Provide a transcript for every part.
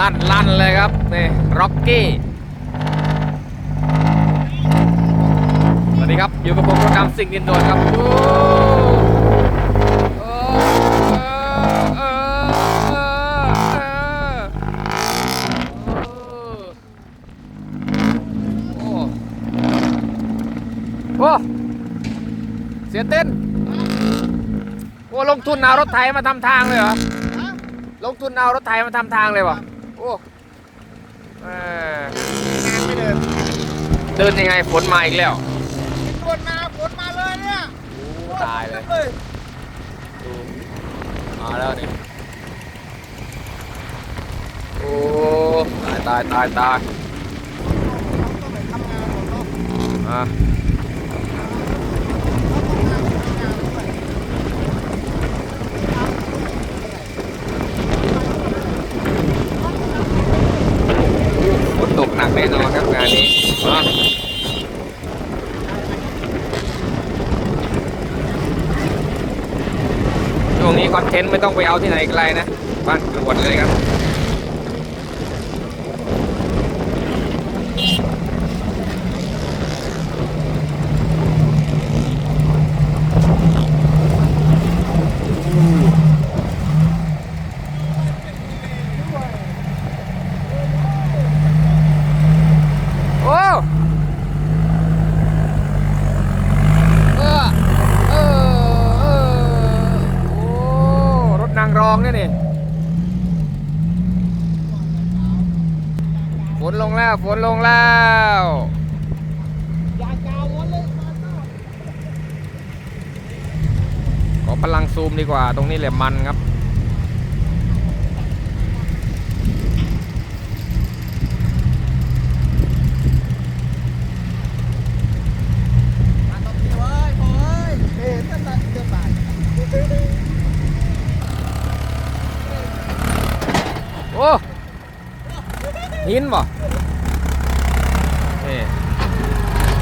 ลั่นลั่นเลยครับนี่ร็อกกี้สวัสดีครับ อยู่กับผมปรแกรมสิ่งดินโดนครับโอ้เสียเต้นโอ้ลงทุนเอารถไถมาทำทางเลยเหรอลงทุนเอารถไถมาทำทางเลยวะ โอ้เดินยังไงฝนมาอีกแล้ว ฝนมาฝนมาเลยเนี่ยตายเลยมาแล้วนี่โอ้ตายตายตายตายอะ นไม่ต้องไปเอาที่ไหนไกลนะ บ้านกรวดเลยครับ ฝนลงแล้วฝนลงแล้วขอพลังซูมดีกว่า ตรงนี้แหลมมันครับโอ้ หินบ่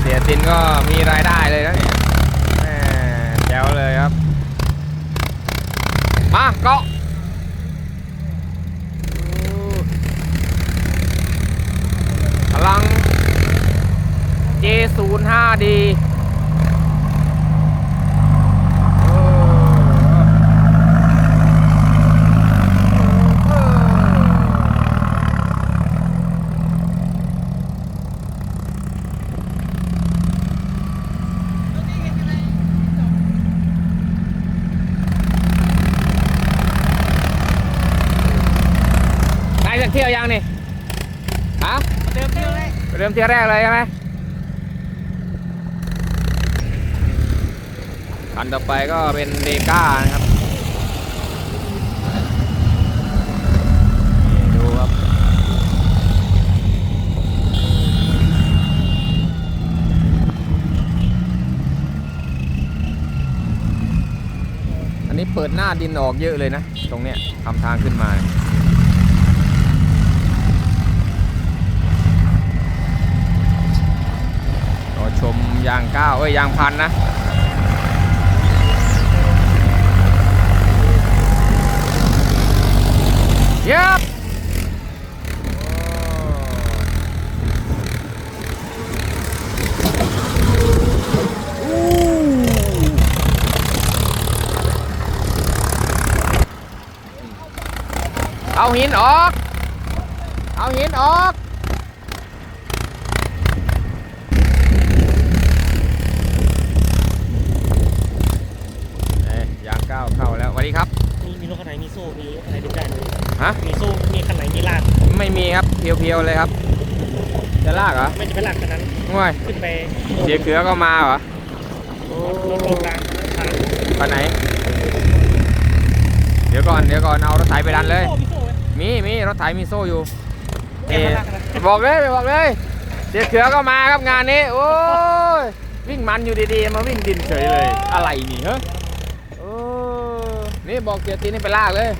เสียตินก็มีรายได้เลยนะเนี่ยแม่จ๋วเลยครับ มาเกาะพลัง J05D ริ่มที่แรกเลยใช่ไหมคันต่อไปก็เป็นเดก้านะครับดูครัอันนี้เปิดหน้าดินออกเยอะเลยนะ ตรงเนี้ยทำทางขึ้นมา ยางเก้าเอ้ยยางพันนะยับเอาหินออก เอาหินออก ครับเพียวๆเลยครับ จะลากเหรอไม่ใช่เป็นหลักขนาดนั้นง่วยขึ้นไปเสียเขือก็มาเหรอรลงกลางทางตอไหน เดี๋ยวก่อนเดี๋ยวก่อนเอารถไถไปดันเลยมีมีมีรถไถมีโซ่อยู่เอ๊บอกเลยบอกเลย เสียเขือก็มาครับงานนี้ โอ้ยวิ่งมันอยู่ดีๆ มาวิ่งดินเฉยเลย อะไรนี่ฮะโอ้นี่บอกเสียตีนี่ไปลากเลย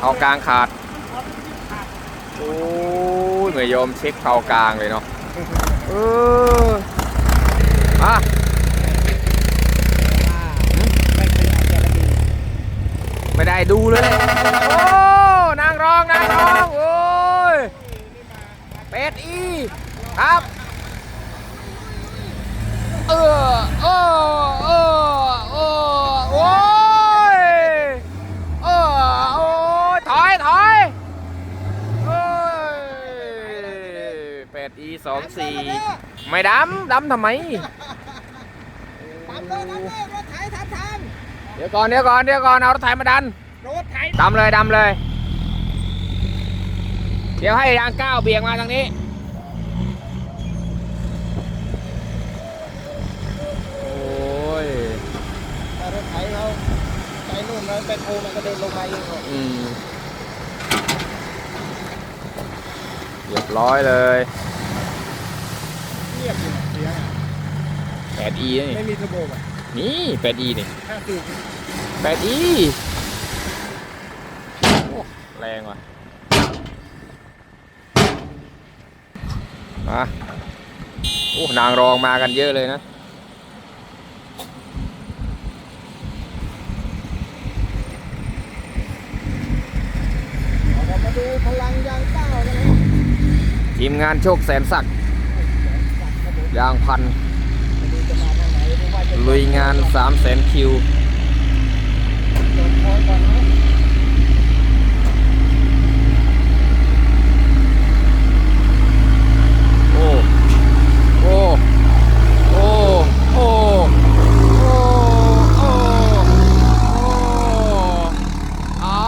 เอากลางขาด โอ้ยเมื่อยมเช็คเขากลางเลยเนาะ เอออะไม่ได้ดูเลย โอ้ นางรอง นางรอง โอ้ย เป็ดอี ครับ เออ 8 e 2 4ไม่ดำดำทำไม ทำเลยทำไถเดี๋ยวก่อนเดี๋ยวก่อนเดี๋ยวก่อนเอารถไถมาดันรถไถดำเลยดำเลย เดี๋ยวให้ยางก้าเบี่ยงมาทางนี้ โอ้ยรถไถเขาไปนู่นแล้วไปโทมันก็เดินลงมาเองหอืม ร้อยเลยเงียบอยู่เสียงแปดอีนี่ไม่มีเทอร์โบอะนี่แปดอีนี่ห้าสูบแปดอีแรงว่ะมาโอ้นางรองมากันเยอะเลยนะเรามาดูพลังยางเก้ากันนะ ทีมงานโชคแสนศักดิ์ยางพัน ลุยงานสามแสนคิว โอ้ โอ้ โอ้ โอ้ โอ้เอา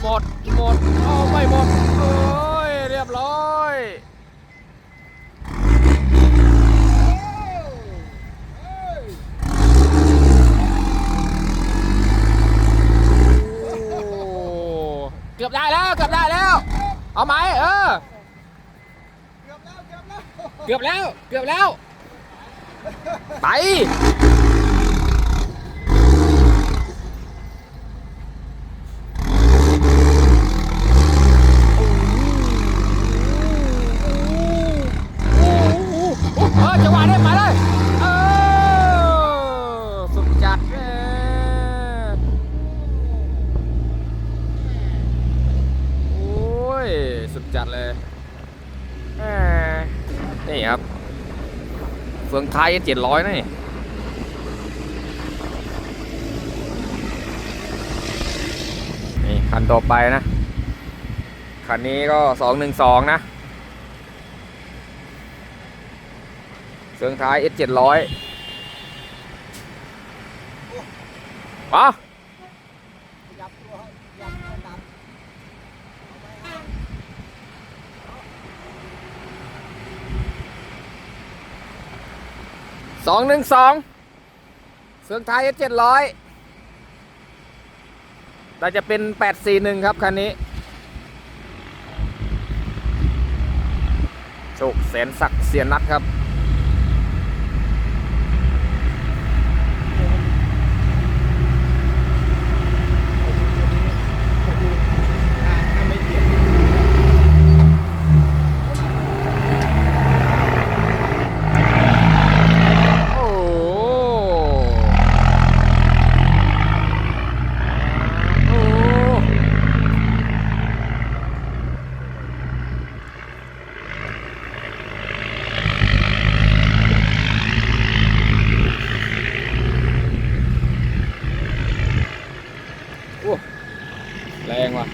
หมด หมดเอาไม่หมดเอ้ย เรียบร้อย โอ้ เกือบได้แล้ว เกือบได้แล้ว เอาไหมเออ เกือบแล้วเกือบแล้ว เกือบแล้ว เกือบแล้ว ไป เออจังหวะนี้มาเลยเออสุดจัดเออโอ้ย สุดจัดเลยแหมนี่ครับ ฟืองไทยเจ็ดร้อยนี่นี่คันต่อไปนะ คันนี้ก็สองหนึ่งสองนะเฟืองท้าย S 7 0 0ปะ ยับตัวยับตัวดับ สองหนึ่งสองเสือไท้าย S 7 0 0แต่จะเป็นแปดสี่หนึ่งครับคันนี้โชคแสนศักดิ์เสียนัดครับ ถ้าไม่เปลี่ยน โอ้โหโอ้โหโอ้แร งว่ะ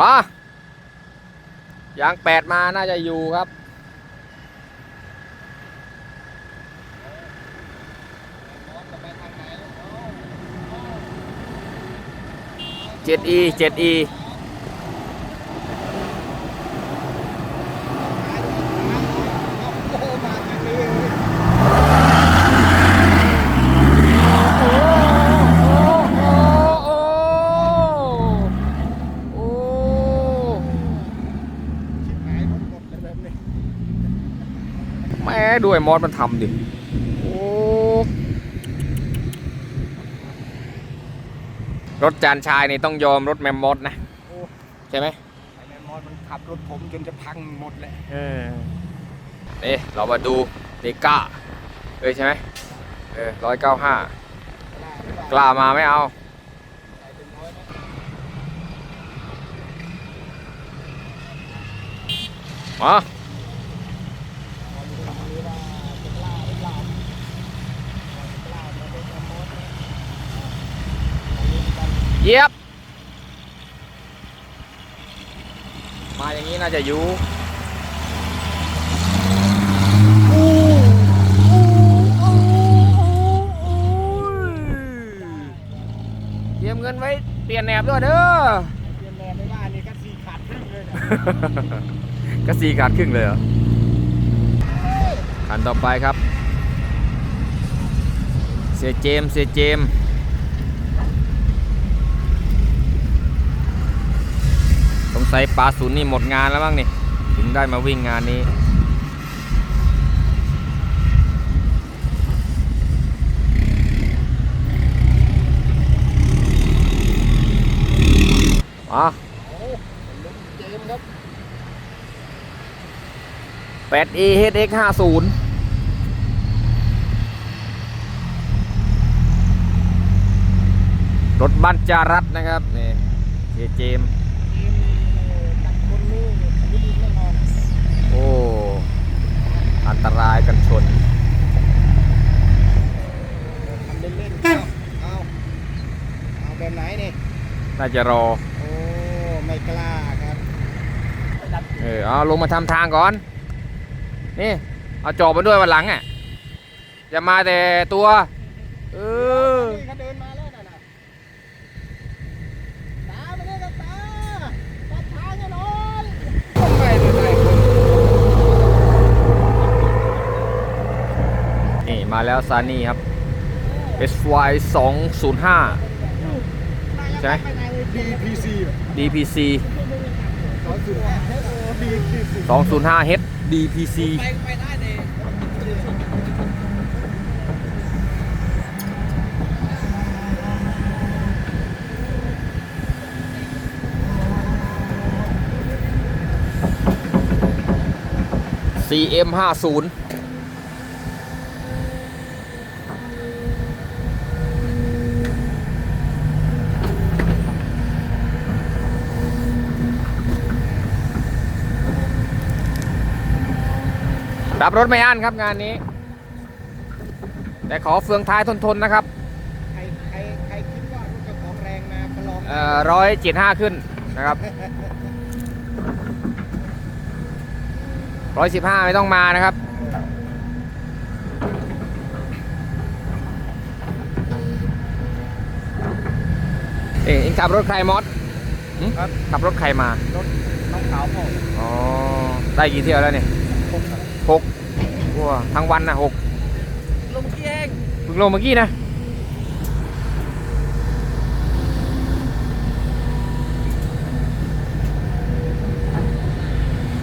มายางแปดมาน่าจะอยู่ครับ 7E 7E โอ้โหมาทางนี้ โอ้โอ้โอ้โอ้ หายรถหมดเลยแบบนี้ แม่ ด้วยมอสมันทำดิโอ้รถจานชายนี่ต้องยอมรถแมมมอสนะโอ้ใช่ไหมไอ้แมนมอสมันขับรถผมจนจะพังหมดเลยเออนี่เรามาดูเดก้าเอ้ยใช่ไหมเออร้อยเก้าห้าได้หรือเปล่ากล้ามาไม่เอาใส่เป็นร้อยนะมา ลองดูตรงนี้ว่าจะกล้าหรือเปล่าจะกล้ามาเป็นสมมติอันนี้กัน เห ยียบ มาอย่างนี้น่าจะอยู่เตรียมเงินไว้เปลี่ยนแหนบด้วยเด้อเตรียมแรงไม่ว่านี่ก็สี่ขาดครึ่งเลยก็สี่ขาดครึ่งเลยเหรอคันต่อไปครับ เสียเจมเสียเจม ส์สงสัยปลาศูนย์นี่หมดงานแล้วบ้างนี่ ถึงได้มาวิ่งงานนี้อะโอ้ลุงเจมส์ครับ8 e HX 50รถบันจารัตนะครับนี่เจเจมส์ เจมส์นี่ตัดคนนี่ชีวิตแน่นอน โอ้ อันตรายกันชนทำเล่นๆเอาเอาเอาแบบไหนนี่ น่าจะรอ โอ้ ไม่กล้าครับ เออ เอาลงมาทำทางก่อน นี่ เอาจอบมาด้วยวันหลังอะ อย่ามาแต่ตัว เออ นี่เขาเดินมา มาแล้วซานี่ครับ SY 2 0 5ใช่ไหม DPC DPC 205 H DPC CM 50 รับรถไม่อั้นครับงานนี้ แต่ขอเฟืองท้ายทนๆนะครับใครใครใครคิดว่ารถเจ้าของแรงมาประลองเอ่อร้อยเจ็ดห้าขึ้นนะครับร้อยสิบห้าไม่ต้องมานะครับ เอ๊ะเองขับรถใครมอสหึครับ ขับรถใครมา รถน้องขาวพ่ออ๋อ ได้กี่เที่ยวแล้วเนี่ยผมครับ หกว้าทั้งวันนะหกลงเกียงเพิ่งลงเมื่อกี้นะ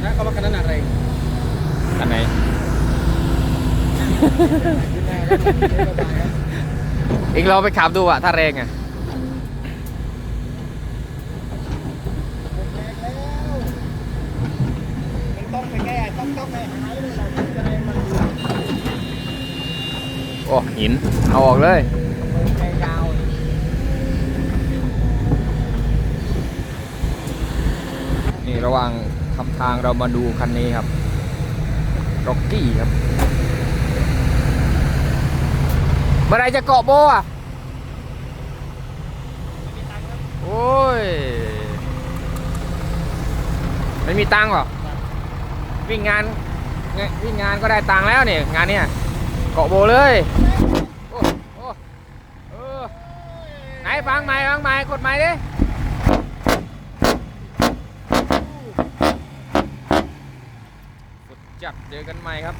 นะเขาว่ากันนั่นอะไรอันไหนขึ้นแน่แล้วเดินระบายครับเองเราไปขับดูอะถ้าแรงอะ หมดแรงแล้วมันต้องไปแก้ต้องต้องไปหายเลยเราจะได้มัน โอ้หิน เอาออกเลยนี่ระหว่างทำทางเรามาดูคันนี้ครับร็อกกี้ครับเมื่อไรจะเกาะโบอะโอ้ย ไม่มีตังค์หรอ วิ่งงาน วิ่งงานก็ได้ตังค์แล้วเนี่ยงานเนี้ย เกาะโบเลยโอ้โอ้เออไหนฟังใหม่ฟังใหม่กดใหม่ดิสุดจัดเจอกันใหม่ครับ